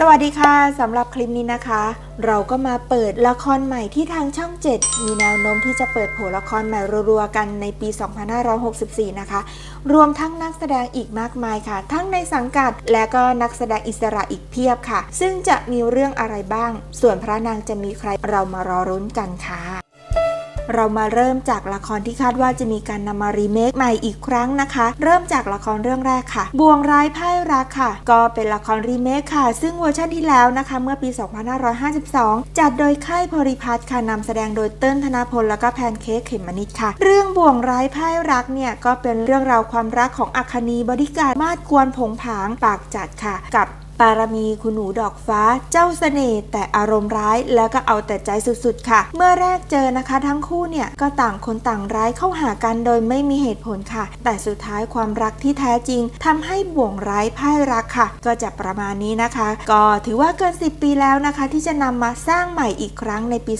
สวัสดีค่ะสำหรับคลิปนี้นะคะ เราก็มาเปิดละครใหม่ที่ทางช่อง 7 มีแนวโน้มที่จะเปิดโผละครใหม่รัวๆกันในปี 2564 นะคะ รวมทั้งนักแสดงอีกมากมายค่ะ ทั้งในสังกัดและก็นักแสดงอิสระอีกเพียบค่ะ ซึ่งจะมีเรื่องอะไรบ้าง ส่วนพระนางจะมีใครเรามารอรุ้นกันค่ะ เรามาเริ่มจากละครที่คาดว่าจะมีการนำมารีเมคใหม่อีกครั้งนะคะ เริ่มจากละครเรื่องแรกค่ะ บ่วงร้ายไพ่รักค่ะ ก็เป็นละครรีเมคค่ะ ซึ่งเวอร์ชันที่แล้วนะคะ เมื่อปี 2552 จัดโดยค่ายพริพัฒน์ค่ะนำแสดงโดยเติ้ลธนพลแล้วก็แพนเค้กเขมมนิดค่ะ เรื่องบ่วงร้ายไพ่รักเนี่ยก็เป็นเรื่องราวความรักของอัคนีบริการมาดกวนผงผางปากจัดค่ะ กับ ปารมีคุณหนูดอกฟ้า เจ้าเสน่ห์แต่อารมณ์ร้ายแล้วก็เอาแต่ใจสุดๆ ค่ะ เมื่อแรกเจอนะคะ ทั้งคู่เนี่ยก็ต่างคนต่างร้ายเข้าหากันโดยไม่มีเหตุผลค่ะ แต่สุดท้ายความรักที่แท้จริงทำให้บ่วงร้ายพ่ายรักค่ะ ก็จะประมาณนี้นะคะ ก็ถือว่าเกิน 10 ปีแล้วนะคะ ที่จะนำมาสร้างใหม่อีกครั้งในปี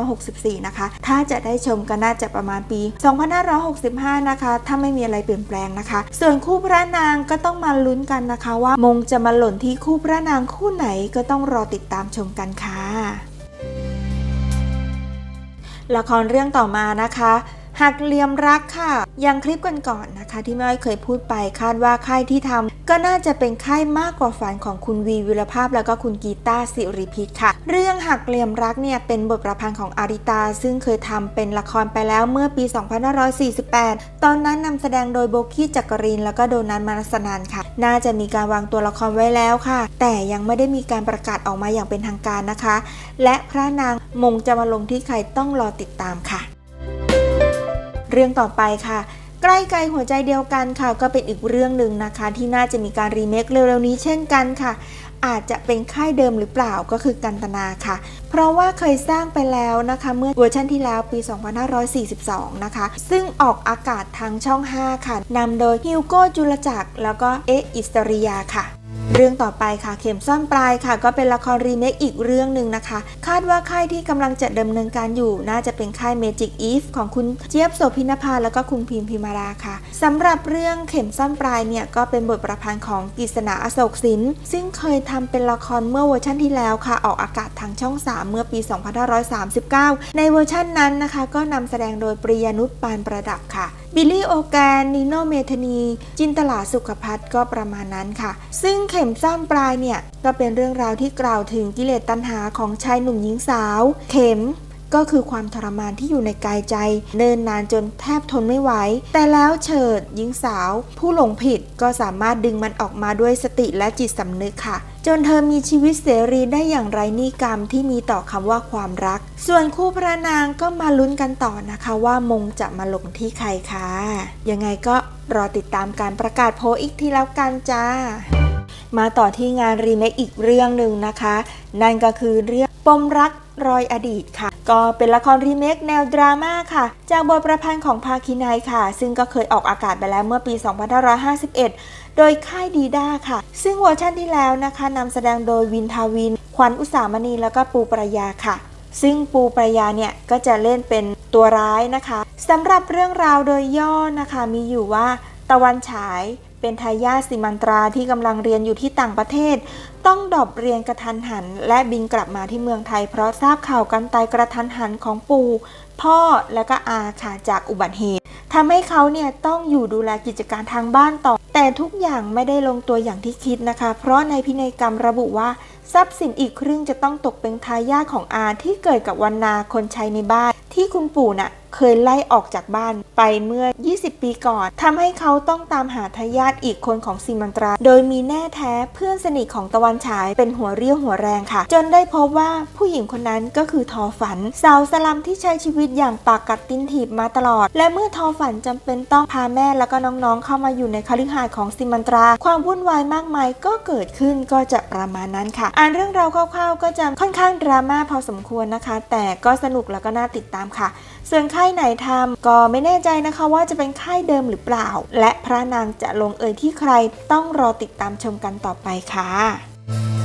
2564 นะคะ ถ้าจะได้ชมก็น่าจะประมาณปี 2565 นะคะ ถ้าไม่มีอะไรเปลี่ยนแปลงนะคะ ส่วนคู่พระนางก็ต้องมาลุ้นกันนะคะ ว่ามงจะมาหล่นที่คู่พระนางคู่ไหนก็ต้องรอติดตามชมกันค่ะ ละครเรื่องต่อมานะคะหักเหลี่ยมรักค่ะ ยังคลิปกันก่อนนะคะ ที่ไม่อ้อยเคยพูดไปคาดว่าค่ายที่ทำ ก็น่าจะเป็นค่ายมากกว่าฝันของคุณวีวิรภาพแล้วก็คุณกีตาสิริพิษค่ะ เรื่องหักเหลี่ยมรักเนี่ยเป็นบทประพันธ์ของอาริตา ซึ่งเคยทำเป็นละครไปแล้วเมื่อปี 2548 ตอนนั้นนำแสดงโดยโบกี้จักริน แล้วก็โดนัทมานสนานค่ะ น่าจะมีการวางตัวละครไว้แล้วค่ะ แต่ยังไม่ได้มีการประกาศออกมาอย่างเป็นทางการนะคะ และพระนางมงจะมาลงที่ใครต้องรอติดตามค่ะ เรื่องต่อไปค่ะ ใกล้ไกลหัวใจเดียวกันค่ะ ก็เป็นอีกเรื่องหนึ่งนะคะ ที่น่าจะมีการรีเมคเร็วๆนี้เช่นกันค่ะ อาจจะเป็นค่ายเดิมหรือเปล่าก็คือกันตนาค่ะ เพราะว่าเคยสร้างไปแล้วนะคะ เมื่อเวอร์ชันที่แล้วปี 2542 นะคะ ซึ่งออกอากาศทางช่อง 5 ค่ะนำโดยฮิวโก้จุลจักรแล้วก็เอะอิสริยาค่ะ เรื่องต่อไปค่ะ เข็มซ่อนปลายค่ะ ก็เป็นละครรีเมคอีกเรื่องหนึ่งนะคะ คาดว่าค่ายที่กำลังจะดำเนินการอยู่น่าจะเป็นค่าย Magic Eve ของคุณเจี๊ยบโสพินภาแล้วก็คุณพิมพิมาราค่ะสำหรับเรื่องเข็มซ่อนปลายเนี่ยก็เป็นบทประพันธ์ของกฤษณาอโศกสินซึ่งเคยทำเป็นละครเมื่อเวอร์ชันที่แล้วค่ะ ออกอากาศทางช่อง 3 เมื่อปี 2539 ในเวอร์ชันนั้นนะคะ ก็นำแสดงโดยปริยานุชปานประดับค่ะบิลลี่โอแกนนิโนเมธานีจินตลาสุขพัฒน์ก็ประมาณนั้นค่ะ ซึ่งเข็มซ่อนปลายเนี่ย ก็เป็นเรื่องราวที่กล่าวถึงกิเลสตัณหาของชายหนุ่มหญิงสาว เข็ม ก็คือความทรมานที่อยู่ในกายใจ เนินนานจนแทบทนไม่ไหว แต่แล้วเฉิดหญิงสาว ผู้หลงผิดก็สามารถดึงมันออกมาด้วยสติและจิตสำนึกค่ะ จนเธอมีชีวิตเสรีได้อย่างไรนิกรรมที่มีต่อคำว่าความรัก ส่วนคู่พระนางก็มาลุ้นกันต่อนะคะว่ามงจะมาหลงที่ใครคะยังไงก็รอติดตามการประกาศโพลอีกทีแล้วกันจ้ามาต่อที่งานรีเมคอีกเรื่องหนึ่งนะคะ นั่นก็คือเรื่อง ปมรักรอยอดีตค่ะ ก็เป็นละครรีเมคแนวดราม่าค่ะ จากบทประพันธ์ของภาคินายค่ะ ซึ่งก็เคยออกอากาศไปแล้วเมื่อปี 2551 โดยค่ายดีด้าค่ะ ซึ่งเวอร์ชันที่แล้วนะคะนำแสดงโดยวินทาวิน ขวัญอุสามณีแล้วก็ปูปรยาค่ะ ซึ่งปูปรยาเนี่ยก็จะเล่นเป็นตัวร้ายนะคะสำหรับเรื่องราวโดยย่อนะคะมีอยู่ว่าตะวันฉาย เป็นทายาทสิมันตราที่กำลังเรียนอยู่ที่ต่างประเทศ ต้องดอปเรียนกระทันหัน และบินกลับมาที่เมืองไทย เพราะทราบข่าวการตายกระทันหันของปู่ พ่อและก็อาค่ะจากอุบัติเหตุทำให้เขาเนี่ยต้องอยู่ดูแลกิจการทางบ้านต่อ แต่ทุกอย่างไม่ได้ลงตัวอย่างที่คิดนะคะ เพราะในพินัยกรรมระบุว่าทรัพย์สินอีกครึ่งจะต้องตกเป็นทายาทของอาที่เกิดกับวันนาคนใช้ในบ้าน ที่คุณปู่น่ะ เคยไล่ออกจากบ้านไปเมื่อ 20 ปีก่อนทำให้เขาต้องตามหาทายาทอีกคนของซีมันตรา โดยมีแน่แท้เพื่อนสนิทของตะวันฉายเป็นหัวเรี่ยวหัวแรงค่ะ จนได้พบว่าผู้หญิงคนนั้นก็คือทอฝัน สาวสลัมที่ใช้ชีวิตอย่างปากกัดติ้นถีบมาตลอด และเมื่อทอฝันจำเป็นต้องพาแม่แล้วก็น้องๆ เข้ามาอยู่ในคฤหาสน์ของซีมันตรา ความวุ่นวายมากมายก็เกิดขึ้นก็จะประมาณนั้นค่ะ อ่านเรื่องราวคร่าวๆ ก็จะค่อนข้างดราม่าพอสมควรนะคะ แต่ก็สนุกแล้วก็น่าติดตามค่ะ ส่วนค่ายไหนทำก็ไม่แน่ใจนะคะว่าจะเป็นค่ายเดิมหรือเปล่า และพระนางจะลงเอยที่ใครต้องรอติดตามชมกันต่อไปค่ะ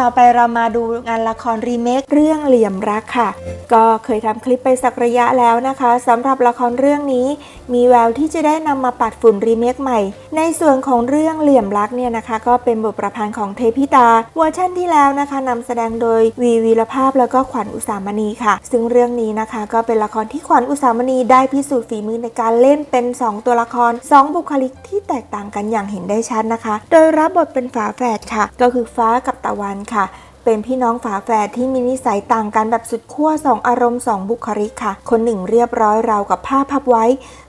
ต่อไปเรามาดูงานละครรีเมคเรื่องเหลี่ยมรักค่ะ ก็เคยทำคลิปไปสักระยะแล้วนะคะสำหรับละครเรื่องนี้ มีแววที่จะได้นำมาปัดฝุ่นรีเมคใหม่ ในส่วนของเรื่องเหลี่ยมรักเนี่ยนะคะ ก็เป็นบทประพันธ์ของเทพิตาเวอร์ชั่นที่แล้วนะคะนำแสดงโดยวีวีรภาพแล้วก็ขวัญอุสามณีค่ะ ซึ่งเรื่องนี้นะคะ ก็เป็นละครที่ขวัญอุสามณีได้พิสูจน์ฝีมือในการเล่นเป็น 2 ตัวละคร 2 บุคลิกที่แตกต่างกันอย่างเห็นได้ชัดนะคะ โดยรับบทเป็นฝาแฝดค่ะ ก็คือฟ้ากับตะวันค่ะ เป็นพี่น้องฝาแฝดที่มีนิสัยต่างกันแบบสุดขั้วสองอารมณ์สองบุคลิกค่ะ คนหนึ่งเรียบร้อยราวกับผ้าพับไว้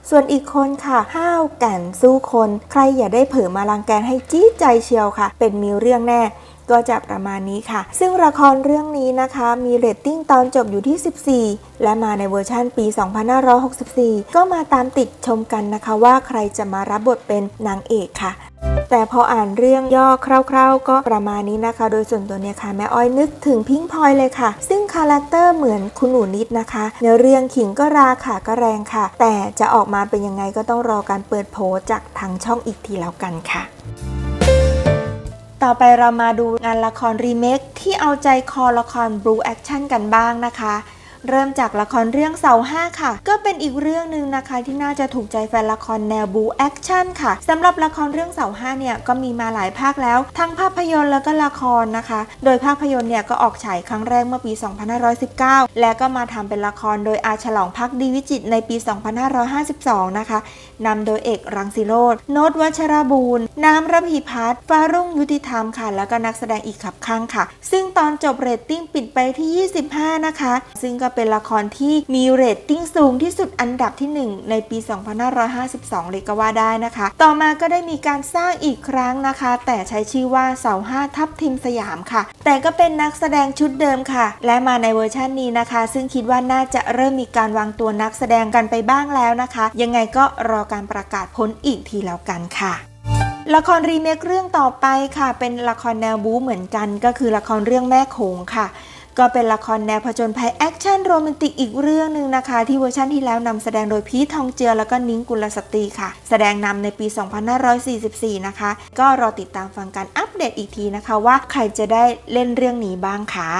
ส่วนอีกคนค่ะ ห้าวแก่นสู้คน ใครอย่าได้เผลอมาลังแกนให้จี้ใจเชียวค่ะ เป็นมีเรื่องแน่ก็จะประมาณนี้ค่ะ ซึ่งละครเรื่องนี้นะคะมีเรตติ้งตอนจบอยู่ที่ 14 และมาในเวอร์ชั่นปี 2564 ก็มาตามติดชมกันนะคะว่าใครจะมารับบทเป็นนางเอกค่ะ แต่พออ่านเรื่องย่อคร่าว ๆ ก็ประมาณนี้นะคะ โดยส่วนตัวเนี่ยค่ะแม่อ้อยนึกถึงพิงพลอยเลยค่ะ ซึ่งคาแรคเตอร์เหมือนคุณหนูนิดนะคะ ในเรื่องขิงก็ราค่ะก็แรงค่ะ แต่จะออกมาเป็นยังไงก็ต้องรอการเปิดโผจากทางช่องอีกทีแล้วกันค่ะต่อไปเรามาดูงานละครรีเมคที่เอาใจคอละคร Blue Action กันบ้างนะคะ เริ่มจากละครเรื่องเสาห้าค่ะ ก็เป็นอีกเรื่องหนึ่งนะคะที่น่าจะถูกใจแฟนละครแนวบูแอคชั่นค่ะสำหรับละครเรื่องเสาห้าเนี่ยก็มีมาหลายภาคแล้ว ทั้งภาพ ยนตร์แล้วก็ละครนะคะ โดยภาพยนตร์เนี่ยก็ออกฉายครั้งแรกเมื่อปี 2519 และก็มาทำเป็นละครโดยอาฉลองพักดีวิจิตในปี 2552 นะคะนำโดยเอกรังสิโรธโนตวัชรบูรณ์ น้ำระพีพัฒน์ฟ้ารุ่งยุติธรรมค่ะ แล้วก็นักแสดงอีกขับข้างค่ะ ซึ่งตอนจบเรตติ้งปิดไปที่ 25 นะคะ ซึ่งก็เป็นละครที่มีเรตติ้งสูงที่สุดอันดับที่ 1 ในปี 2552 เลยก็ว่าได้นะคะ ต่อมาก็ได้มีการสร้างอีกครั้งนะคะ แต่ใช้ชื่อว่าาห้าทับทิมสยามค่ะ แต่ก็เป็นนักแสดงชุดเดิมค่ะ และมาในเวอร์ชันนี้นะคะ ซึ่งคิดว่าน่าจะเริ่มมีการวางตัวนักแสดงกันไปบ้างแล้วนะคะ ยังไงก็รอการประกาศผลอีกทีแล้วกันค่ะละครรีเมคเรื่องต่อไปค่ะ เป็นละครแนวบู๊เหมือนกัน ก็คือละครเรื่องแม่โขงค่ะ ก็เป็นละครแนวผจญภัยแอคชั่นโรแมนติกอีกเรื่องหนึ่งนะคะ ที่เวอร์ชันที่แล้วนำแสดงโดยพีททองเจือแล้วก็นิ้งกุลสตรีค่ะ แสดงนำในปี 2544 นะคะ ก็รอติดตามฟังการอัปเดตอีกทีนะคะว่าใครจะได้เล่นเรื่องนี้บ้างค่ะ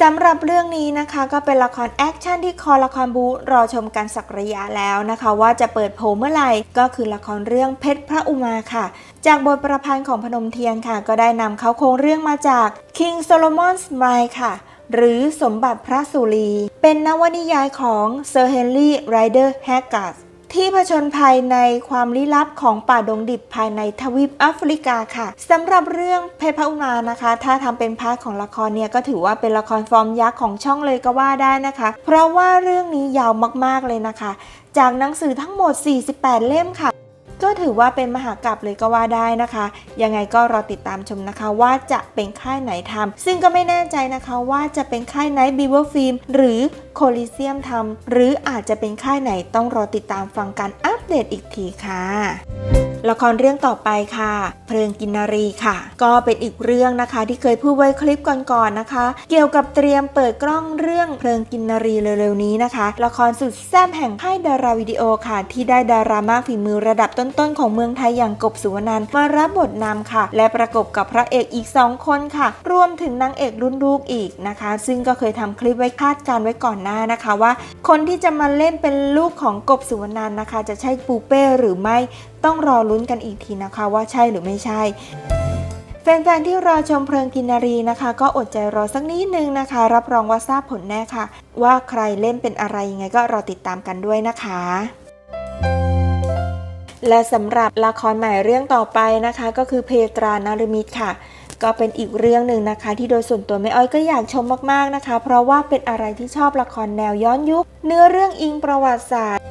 สำหรับเรื่องนี้นะคะก็เป็นละครแอคชั่นที่คอละครบูรอชมกันสักระยะแล้วนะคะ ว่าจะเปิดโผเมื่อไหร่ก็คือละครเรื่องเพชรพระอุมาค่ะ จากบทประพันธ์ของพนมเทียนค่ะ ก็ได้นำเขาโครงเรื่องมาจาก King Solomon's Mine ค่ะ หรือสมบัติพระสุรี เป็นนวนิยายของเซอร์เฮนรี่ไรเดอร์แฮกกัสที่ผชนภัยในความลี้ลับของป่าดงดิบภายในทวีปแอฟริกาค่ะสำหรับเรื่องเพชรพระอุมานะคะ ถ้าทำเป็นพาร์ทของละครเนี่ยก็ถือว่าเป็นละครฟอร์มยักษ์ของช่องเลยก็ว่าได้นะคะ เพราะว่าเรื่องนี้ยาวมากๆเลยนะคะ จากหนังสือทั้งหมด 48 เล่มค่ะ ก็ถือว่าเป็นมหากราบเลยก็ว่าได้นะคะ ยังไงก็รอติดตามชมนะคะว่าจะเป็นค่ายไหนทำซึ่งก็ไม่แน่ใจนะคะว่าจะเป็นค่ายไหนบีเวอร์ฟิล์มหรือโคลิเซียมทำหรืออาจจะเป็นค่ายไหนต้องรอติดตามฟังการอัปเดตอีกทีค่ะ ละครเรื่องต่อไปค่ะ เพลิงกินนารีค่ะ ก็เป็นอีกเรื่องนะคะ ที่เคยพูดไว้คลิปก่อนๆนะคะ เกี่ยวกับเตรียมเปิดกล้องเรื่องเพลิงกินนารีเร็วๆนี้นะคะ ละครสุดแซ่บแห่งค่ายดาราวิดีโอค่ะ ที่ได้ดารามากฝีมือระดับต้นๆของเมืองไทยอย่างกบสุวรรณนท์มารับบทนำค่ะ และประกบกับพระเอกอีก 2 คนค่ะ รวมถึงนางเอกรุ่นลูกอีกนะคะ ซึ่งก็เคยทำคลิปไว้คาดการณ์ไว้ก่อนหน้านะคะว่า คนที่จะมาเล่นเป็นลูกของกบสุวรรณันนะคะ จะใช่ปูเป้หรือไม่ ต้องรอลุ้นกันอีกทีนะคะว่าใช่หรือไม่ใช่แฟนๆ ที่รอชมเพลิงกินนารีนะคะ ก็อดใจรอสักนิดนึงนะคะ รับรองว่าทราบผลแน่ค่ะ ว่าใครเล่นเป็นอะไรยังไงก็รอติดตามกันด้วยนะคะ และสำหรับละครใหม่เรื่องต่อไปนะคะ ก็คือเพตรานารมิตค่ะ ก็เป็นอีกเรื่องหนึ่งนะคะ ที่โดยส่วนตัวแม่อ้อยก็อยากชมมากๆนะคะ เพราะว่าเป็นอะไรที่ชอบละครแนวย้อนยุค เนื้อเรื่องอิงประวัติศาสตร์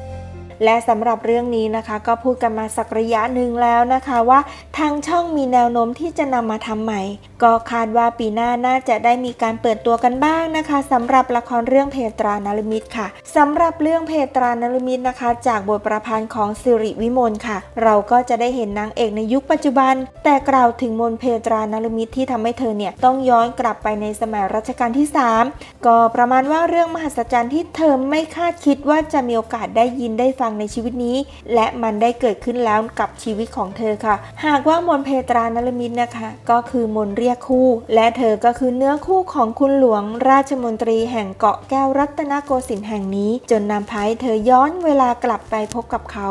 และสำหรับเรื่องนี้นะคะ ก็พูดกันมาสักระยะหนึ่งแล้วนะคะว่าทางช่องมีแนวโน้มที่จะนำมาทำใหม่ ก็คาดว่าปีหน้าน่าจะได้มีการเปิดตัวกันบ้างนะคะสำหรับละครเรื่องเพตรานารมิตค่ะสำหรับเรื่องเพตรานารมิตนะคะ จากบทประพันธ์ของสิริวิมลค่ะ เราก็จะได้เห็นนางเอกในยุคปัจจุบัน แต่กล่าวถึงมนเพตรานารมิตที่ทำให้เธอเนี่ยต้องย้อนกลับไปในสมัยรัชกาลที่ 3 ก็ประมาณว่าเรื่องมหัศจรรย์ที่เธอไม่คาดคิดว่าจะมีโอกาสได้ยินได้ฟังในชีวิตนี้ และมันได้เกิดขึ้นแล้วกับชีวิตของเธอค่ะ หากว่ามนเพตรานารมิตนะคะ ก็คือมนเรียกคู่ และเธอก็คือเนื้อคู่ของคุณหลวงราชมนตรีแห่งเกาะแก้วรัตนโกสินทร์แห่งนี้ จนนำพาให้เธอย้อนเวลากลับไปพบกับเขา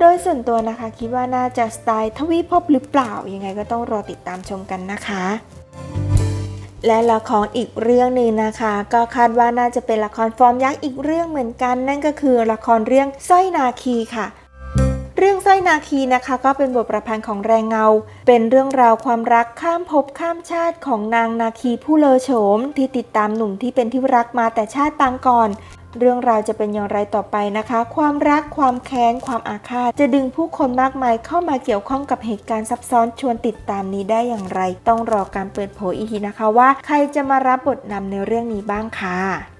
โดยส่วนตัวนะคะคิดว่าน่าจะสไตล์ทวีภพหรือเปล่า ยังไงก็ต้องรอติดตามชมกันนะคะ และละครอีกเรื่องหนึ่งนะคะ ก็คาดว่าน่าจะเป็นละครฟอร์มยักษ์อีกเรื่องเหมือนกัน นั่นก็คือละครเรื่องสร้อยนาคีค่ะเรื่องสร้อยนาคีนะคะก็เป็นบทประพันธ์ของแรงเงา เป็นเรื่องราวความรักข้ามภพข้ามชาติของนางนาคีผู้เลอโฉม ที่ติดตามหนุ่มที่เป็นที่รักมาแต่ชาติปางก่อน เรื่องราวจะเป็นอย่างไรต่อไปนะคะ ความรัก ความแค้น ความอาฆาต จะดึงผู้คนมากมายเข้ามาเกี่ยวข้องกับเหตุการณ์ซับซ้อนชวนติดตามนี้ได้อย่างไร ต้องรอการเปิดเผยอีกทีนะคะว่า ใครจะมารับบทนำในเรื่องนี้บ้างค่ะ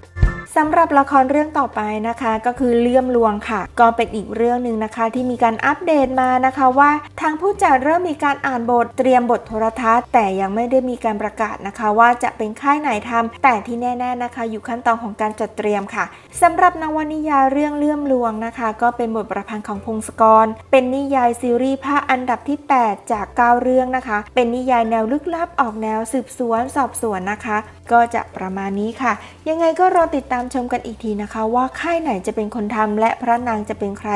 สำหรับละครเรื่องต่อไปนะคะก็คือเลื่อมลวงค่ะ ก็เป็นอีกเรื่องหนึ่งนะคะ ที่มีการอัปเดตมานะคะว่าทางผู้จัดเริ่มมีการอ่านบทเตรียมบทโทรทัศน์ แต่ยังไม่ได้มีการประกาศนะคะ ว่าจะเป็นค่ายไหนทำแต่ที่แน่ๆนะคะ อยู่ขั้นตอนของการจัดเตรียมค่ะสำหรับนวนิยายเรื่องเลื่อมลวงนะคะ ก็เป็นบทประพันธ์ของพงศกร เป็นนิยายซีรีส์ภาคอันดับที่ 8 จาก 9 เรื่องนะคะ เป็นนิยายแนวลึกลับออกแนวสืบสวนสอบสวนนะคะก็จะประมาณนี้ค่ะ ยังไงก็รอติดตามชมกันอีกทีนะคะ ว่าค่ายไหนจะเป็นคนทำและพระนางจะเป็นใคร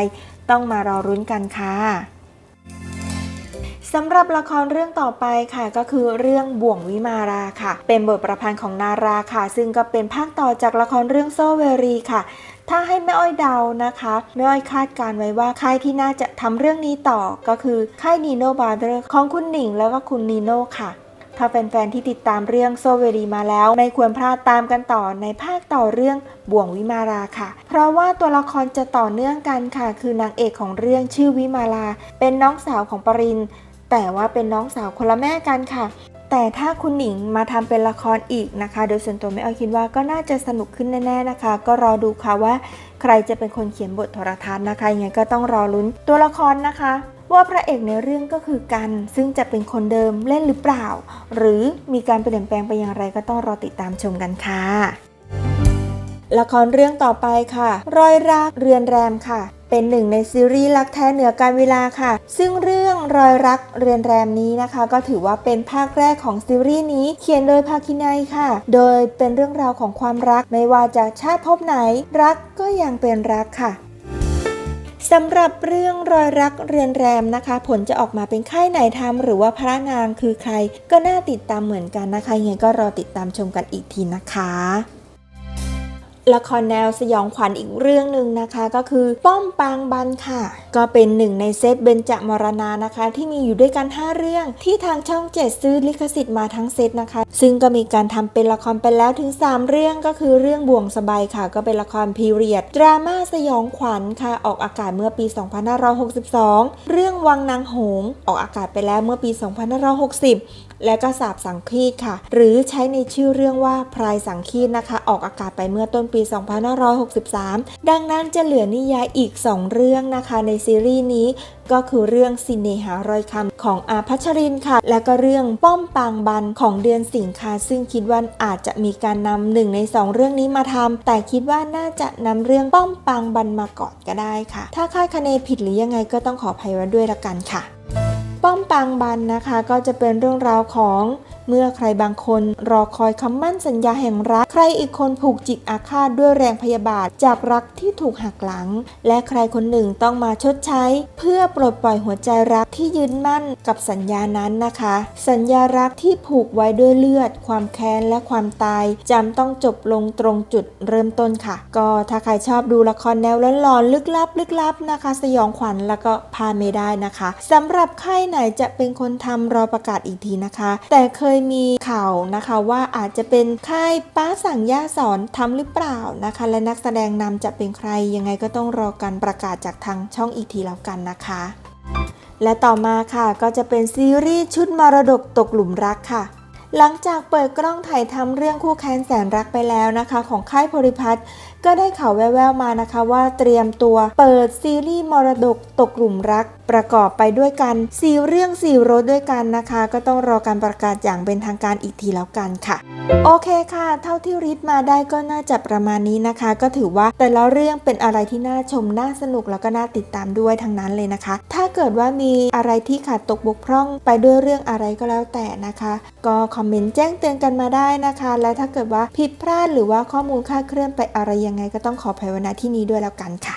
ต้องมารอรุ้นกันค่ะสำหรับละครเรื่องต่อไปค่ะก็คือเรื่องบ่วงวิมาราค่ะ เป็นบทประพันธ์ของนาราค่ะ ซึ่งก็เป็นภาคต่อจากละครเรื่องโซเวรีค่ะ ถ้าให้แม่อ้อยเดานะคะแม่อ้อยคาดการไว้ว่าค่ายที่น่าจะทำเรื่องนี้ต่อก็คือค่ายนีโนบาร์เดอร์ของคุณหนิงแล้วก็คุณนีโน่ค่ะ ถ้าแฟนๆที่ติดตามเรื่องโซเวรีมาแล้ว ไม่ควรพลาดตามกันต่อในภาคต่อเรื่องบ่วงวิมาราค่ะ เพราะว่าตัวละครจะต่อเนื่องกันค่ะ คือนางเอกของเรื่องชื่อวิมาลาเป็นน้องสาวของปรินแต่ว่าเป็นน้องสาวคนละแม่กันค่ะ แต่ถ้าคุณหนิงมาทำเป็นละครอีกนะคะ โดยส่วนตัวไม่เอาคิดว่าก็น่าจะสนุกขึ้นแน่ๆนะคะ ก็รอดูค่ะว่า ใครจะเป็นคนเขียนบทโทรทัศน์นะคะยังไงก็ต้องรอลุ้นตัวละครนะคะ ว่าพระเอกในเรื่องก็คือกัน ซึ่งจะเป็นคนเดิมเล่นหรือเปล่า หรือมีการเปลี่ยนแปลงไปอย่างไรก็ต้องรอติดตามชมกันค่ะ ละครเรื่องต่อไปค่ะ รอยรักเรือนแรมค่ะเป็นหนึ่งในซีรีส์รักแท้เหนือการเวลาค่ะ ซึ่งเรื่องรอยรักเรือนแรมนี้นะคะ ก็ถือว่าเป็นภาคแรกของซีรีส์นี้เขียนโดยภาคินัยค่ะ โดยเป็นเรื่องราวของความรักไม่ว่าจะชาติภพไหน รักก็ยังเป็นรักค่ะ สำหรับเรื่องรอยรักเรือนแรมนะคะ ผลจะออกมาเป็นค่ายไหนทำหรือว่าพระนางคือใคร ก็น่าติดตามเหมือนกันนะคะยังไงก็รอติดตามชมกันอีกทีนะคะ ละครแนวสยองขวัญอีกเรื่องหนึ่งนะคะ ก็คือป้อมปางบันค่ะ ก็เป็นหนึ่งในเซตเบญจมรณานะคะ ที่มีอยู่ด้วยกัน 5 เรื่องที่ทางช่องเจ็ดซื้อลิขสิทธิ์มาทั้งเซตนะคะ ซึ่งก็มีการทำเป็นละครไปแล้วถึง 3 เรื่องก็คือเรื่องบ่วงสบายค่ะ ก็เป็นละครพีเรียดดราม่าสยองขวัญค่ะ ออกอากาศเมื่อปี 2562 เรื่องวังนางหงออกอากาศไปแล้วเมื่อปี 2560 และก็สาบสังคีตค่ะ หรือใช้ในชื่อเรื่องว่าพรายสังคีตนะคะ ออกอากาศไปเมื่อต้นปี 2563 ดังนั้นจะเหลือนิยายอีก 2 เรื่องนะคะในซีรีส์นี้ก็คือเรื่องสินเนหารอยคำของอาพัชรินค่ะ และก็เรื่องป้อมปางบันของเดือนสิงคาซึ่งคิดว่าอาจจะมีการนำหนึ่งใน 2 เรื่องนี้มาทำแต่คิดว่าน่าจะนำเรื่องป้อมปางบันมาก่อนก็ได้ค่ะ ถ้าคาดคะเนผิดหรือยังไงก็ต้องขออภัยไว้ด้วยละกันค่ะ ป้อมปางบันนะคะ ก็จะเป็นเรื่องราวของ เมื่อใครบางคนรอคอยคำมั่นสัญญาแห่งรัก ใครอีกคนผูกจิตอาฆาตด้วยแรงพยาบาทจากรักที่ถูกหักหลัง และใครคนหนึ่งต้องมาชดใช้ เพื่อปลดปล่อยหัวใจรักที่ยืนมั่นกับสัญญานั้นนะคะ สัญญารักที่ผูกไว้ด้วยเลือด ความแค้นและความตายจำต้องจบลงตรงจุดเริ่มต้นค่ะ ก็ถ้าใครชอบดูละครแนวหลอนๆลึกลับลึกลับนะคะ สยองขวัญแล้วก็พาไม่ได้นะคะสำหรับค่ายไหนจะเป็นคนทำรอประกาศอีกทีนะคะ แต่เคยมีข่าวนะคะว่าอาจจะเป็นค่ายป้าสั่งย่าสอนทำหรือเปล่านะคะ และนักแสดงนำจะเป็นใครยังไงก็ต้องรอการประกาศจากทางช่องอีกทีแล้วกันนะคะและต่อมาค่ะก็จะเป็นซีรีส์ชุดมรดกตกหลุมรักค่ะ หลังจากเปิดกล้องถ่ายทำเรื่องคู่แค้นแสนรักไปแล้วนะคะ ของค่ายโพลิพัทก็ได้ข่าวแว่วๆมานะคะ ว่าเตรียมตัวเปิดซีรีส์มรดกตกหลุมรักประกอบไปด้วยกันสีเรื่องสีรสด้วยกันนะคะ ก็ต้องรอการประกาศอย่างเป็นทางการอีกทีแล้วกันค่ะ โอเคค่ะ เท่าที่ริดมาได้ก็น่าจะประมาณนี้นะคะ ก็ถือว่าแต่ละเรื่องเป็นอะไรที่น่าชมน่าสนุกแล้วก็น่าติดตามด้วยทั้งนั้นเลยนะคะ ถ้าเกิดว่ามีอะไรที่ขาดตกบกพร่องไปด้วยเรื่องอะไรก็แล้วแต่นะคะ ก็คอมเมนต์แจ้งเตือนกันมาได้นะคะ และถ้าเกิดว่าผิดพลาดหรือว่าข้อมูลคลาดเคลื่อนไปอะไรยังไงก็ต้องขออภัยว้ณที่นี้ด้วยแล้วกันค่ะ